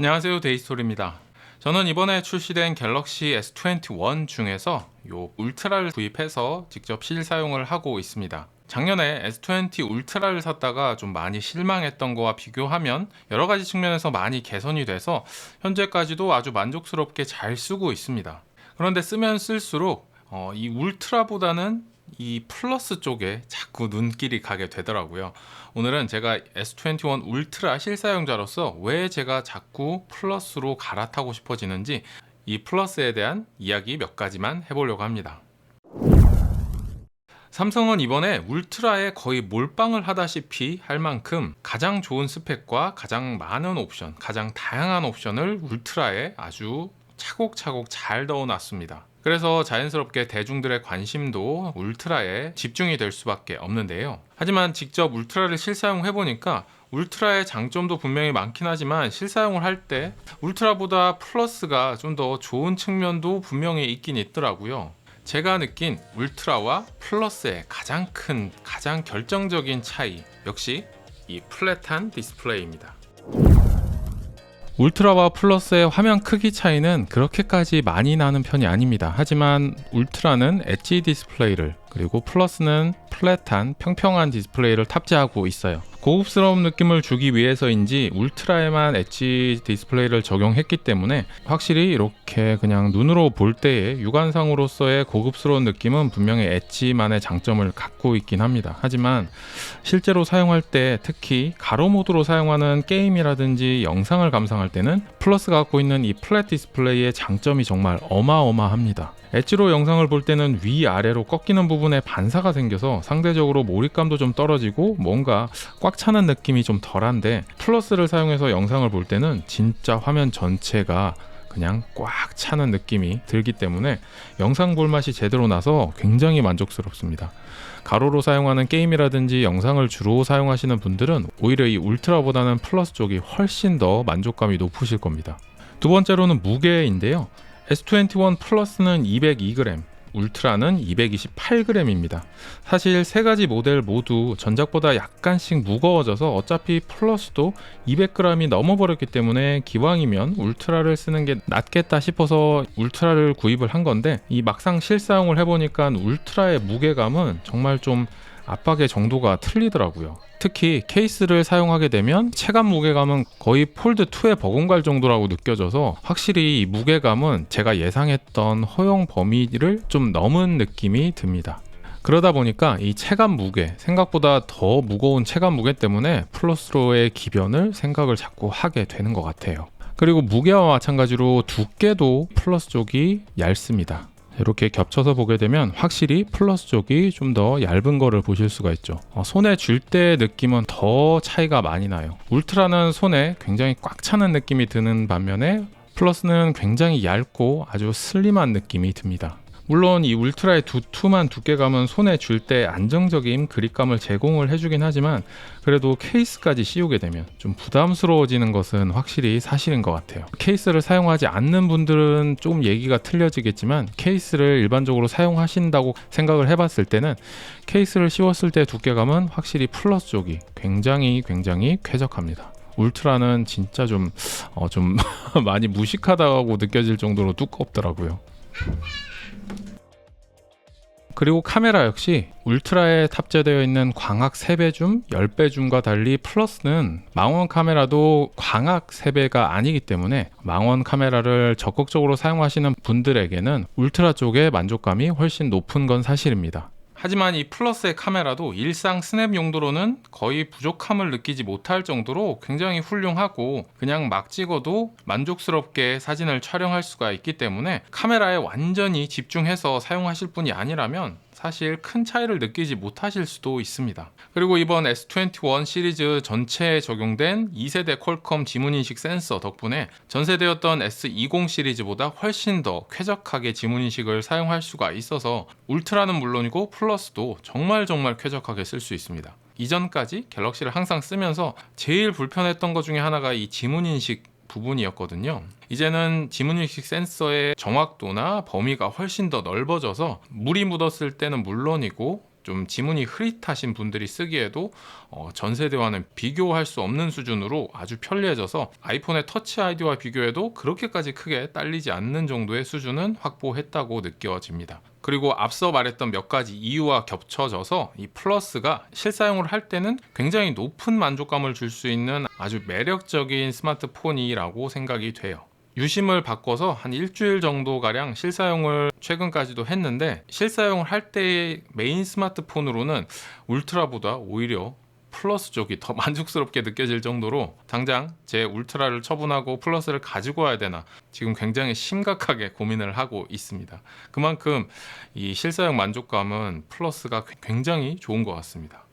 안녕하세요 데이스토리입니다. 저는 이번에 출시된 갤럭시 S21 중에서 요 울트라를 구입해서 직접 실사용을 하고 있습니다. 작년에 S20 울트라를 샀다가 좀 많이 실망했던 거와 비교하면 여러 가지 측면에서 많이 개선이 돼서 현재까지도 아주 만족스럽게 잘 쓰고 있습니다. 그런데 쓰면 쓸수록 어, 이 울트라보다는 이 플러스 쪽에 자꾸 눈길이 가게 되더라고요. 오늘은 제가 S21 울트라 실사용자로서 왜 제가 자꾸 플러스로 갈아타고 싶어지는지 이 플러스에 대한 이야기 몇 가지만 해보려고 합니다. 삼성은 이번에 울트라에 거의 몰빵을 하다시피 할 만큼 가장 좋은 스펙과 가장 많은 옵션, 가장 다양한 옵션을 울트라에 아주 차곡차곡 잘 넣어놨습니다. 그래서 자연스럽게 대중들의 관심도 울트라에 집중이 될 수밖에 없는데요. 하지만 직접 울트라를 실사용해 보니까 울트라의 장점도 분명히 많긴 하지만 실사용을 할 때 울트라보다 플러스가 좀 더 좋은 측면도 분명히 있긴 있더라고요. 제가 느낀 울트라와 플러스의 가장 큰, 가장 결정적인 차이 역시 이 플랫한 디스플레이입니다. 울트라와 플러스의 화면 크기 차이는 그렇게까지 많이 나는 편이 아닙니다. 하지만 울트라는 엣지 디스플레이를 그리고 플러스는 플랫한 평평한 디스플레이를 탑재하고 있어요. 고급스러운 느낌을 주기 위해서인지 울트라에만 엣지 디스플레이를 적용했기 때문에 확실히 이렇게 그냥 눈으로 볼 때의 육안상으로서의 고급스러운 느낌은 분명히 엣지만의 장점을 갖고 있긴 합니다. 하지만 실제로 사용할 때 특히 가로 모드로 사용하는 게임이라든지 영상을 감상할 때는 플러스가 갖고 있는 이 플랫 디스플레이의 장점이 정말 어마어마합니다. 엣지로 영상을 볼 때는 위아래로 꺾이는 부분 에 반사가 생겨서 상대적으로 몰입감도 좀 떨어지고 뭔가 꽉 차는 느낌이 좀 덜한데 플러스를 사용해서 영상을 볼 때는 진짜 화면 전체가 그냥 꽉 차는 느낌이 들기 때문에 영상 볼 맛이 제대로 나서 굉장히 만족스럽습니다. 가로로 사용하는 게임이라든지 영상을 주로 사용하시는 분들은 오히려 이 울트라보다는 플러스 쪽이 훨씬 더 만족감이 높으실 겁니다. 두 번째로는 무게인데요. S21 플러스는 202g, 울트라는 228g입니다. 사실 세 가지 모델 모두 전작보다 약간씩 무거워져서 어차피 플러스도 200g이 넘어버렸기 때문에 기왕이면 울트라를 쓰는 게 낫겠다 싶어서 울트라를 구입을 한 건데 이 막상 실사용을 해보니까 울트라의 무게감은 정말 좀 압박의 정도가 틀리더라고요. 특히 케이스를 사용하게 되면 체감 무게감은 거의 폴드 2에 버금갈 정도라고 느껴져서 확실히 이 무게감은 제가 예상했던 허용 범위를 좀 넘은 느낌이 듭니다. 그러다 보니까 이 체감 무게, 생각보다 더 무거운 체감 무게 때문에 플러스로의 기변을 생각을 자꾸 하게 되는 것 같아요. 그리고 무게와 마찬가지로 두께도 플러스 쪽이 얇습니다. 이렇게 겹쳐서 보게 되면 확실히 플러스 쪽이 좀 더 얇은 거를 보실 수가 있죠. 어, 손에 쥘때 느낌은 더 차이가 많이 나요. 울트라는 손에 굉장히 꽉 차는 느낌이 드는 반면에 플러스는 굉장히 얇고 아주 슬림한 느낌이 듭니다. 물론 이 울트라의 두툼한 두께감은 손에 줄 때 안정적인 그립감을 제공을 해주긴 하지만 그래도 케이스까지 씌우게 되면 좀 부담스러워지는 것은 확실히 사실인 것 같아요. 케이스를 사용하지 않는 분들은 좀 얘기가 틀려지겠지만 케이스를 일반적으로 사용하신다고 생각을 해봤을 때는 케이스를 씌웠을 때 두께감은 확실히 플러스 쪽이 굉장히 굉장히 쾌적합니다. 울트라는 진짜 좀, 어, 좀 많이 무식하다고 느껴질 정도로 두껍더라고요. 그리고 카메라 역시 울트라에 탑재되어 있는 광학 3배 줌, 10배 줌과 달리 플러스는 망원 카메라도 광학 3배가 아니기 때문에 망원 카메라를 적극적으로 사용하시는 분들에게는 울트라 쪽의 만족감이 훨씬 높은 건 사실입니다. 하지만 이 플러스의 카메라도 일상 스냅 용도로는 거의 부족함을 느끼지 못할 정도로 굉장히 훌륭하고 그냥 막 찍어도 만족스럽게 사진을 촬영할 수가 있기 때문에 카메라에 완전히 집중해서 사용하실 분이 아니라면 사실 큰 차이를 느끼지 못하실 수도 있습니다. 그리고 이번 S21 시리즈 전체에 적용된 2세대 퀄컴 지문인식 센서 덕분에 전세대였던 S20 시리즈보다 훨씬 더 쾌적하게 지문인식을 사용할 수가 있어서 울트라는 물론이고 플러스도 정말 정말 쾌적하게 쓸 수 있습니다. 이전까지 갤럭시를 항상 쓰면서 제일 불편했던 것 중에 하나가 이 지문인식 부분이었거든요. 이제는 지문인식 센서의 정확도나 범위가 훨씬 더 넓어져서 물이 묻었을 때는 물론이고 좀 지문이 흐릿하신 분들이 쓰기에도 어, 전 세대와는 비교할 수 없는 수준으로 아주 편리해져서 아이폰의 터치 아이디와 비교해도 그렇게까지 크게 딸리지 않는 정도의 수준은 확보했다고 느껴집니다. 그리고 앞서 말했던 몇 가지 이유와 겹쳐져서 이 플러스가 실사용을 할 때는 굉장히 높은 만족감을 줄 수 있는 아주 매력적인 스마트폰이라고 생각이 돼요. 유심을 바꿔서 한 일주일 정도 가량 실사용을 최근까지도 했는데 실사용을 할 때의 메인 스마트폰으로는 울트라보다 오히려 플러스 쪽이 더 만족스럽게 느껴질 정도로 당장 제 울트라를 처분하고 플러스를 가지고 와야 되나 지금 굉장히 심각하게 고민을 하고 있습니다. 그만큼 이 실사용 만족감은 플러스가 굉장히 좋은 것 같습니다.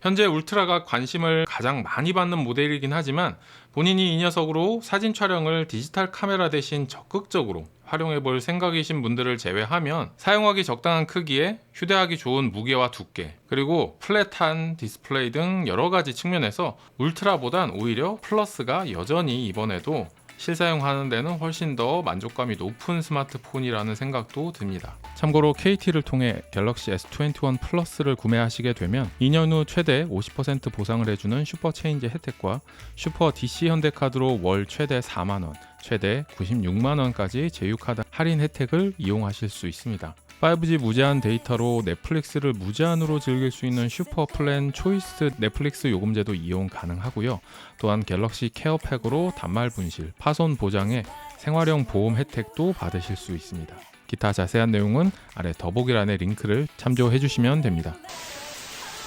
현재 울트라가 관심을 가장 많이 받는 모델이긴 하지만 본인이 이 녀석으로 사진 촬영을 디지털 카메라 대신 적극적으로 활용해 볼 생각이신 분들을 제외하면 사용하기 적당한 크기에 휴대하기 좋은 무게와 두께 그리고 플랫한 디스플레이 등 여러 가지 측면에서 울트라보단 오히려 플러스가 여전히 이번에도 실사용하는 데는 훨씬 더 만족감이 높은 스마트폰이라는 생각도 듭니다. 참고로 KT를 통해 갤럭시 S21 플러스를 구매하시게 되면 2년 후 최대 50% 보상을 해주는 슈퍼 체인지 혜택과 슈퍼 DC 현대카드로 월 최대 4만 원, 최대 96만 원까지 제휴카드 할인 혜택을 이용하실 수 있습니다. 5G 무제한 데이터로 넷플릭스를 무제한으로 즐길 수 있는 슈퍼 플랜 초이스 넷플릭스 요금제도 이용 가능하고요. 또한 갤럭시 케어팩으로 단말 분실, 파손 보장에 생활용 보험 혜택도 받으실 수 있습니다. 기타 자세한 내용은 아래 더보기란의 링크를 참조해 주시면 됩니다.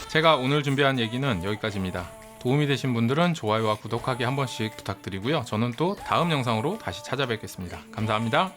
제가 오늘 준비한 얘기는 여기까지입니다. 도움이 되신 분들은 좋아요와 구독하기 한 번씩 부탁드리고요. 저는 또 다음 영상으로 다시 찾아뵙겠습니다. 감사합니다.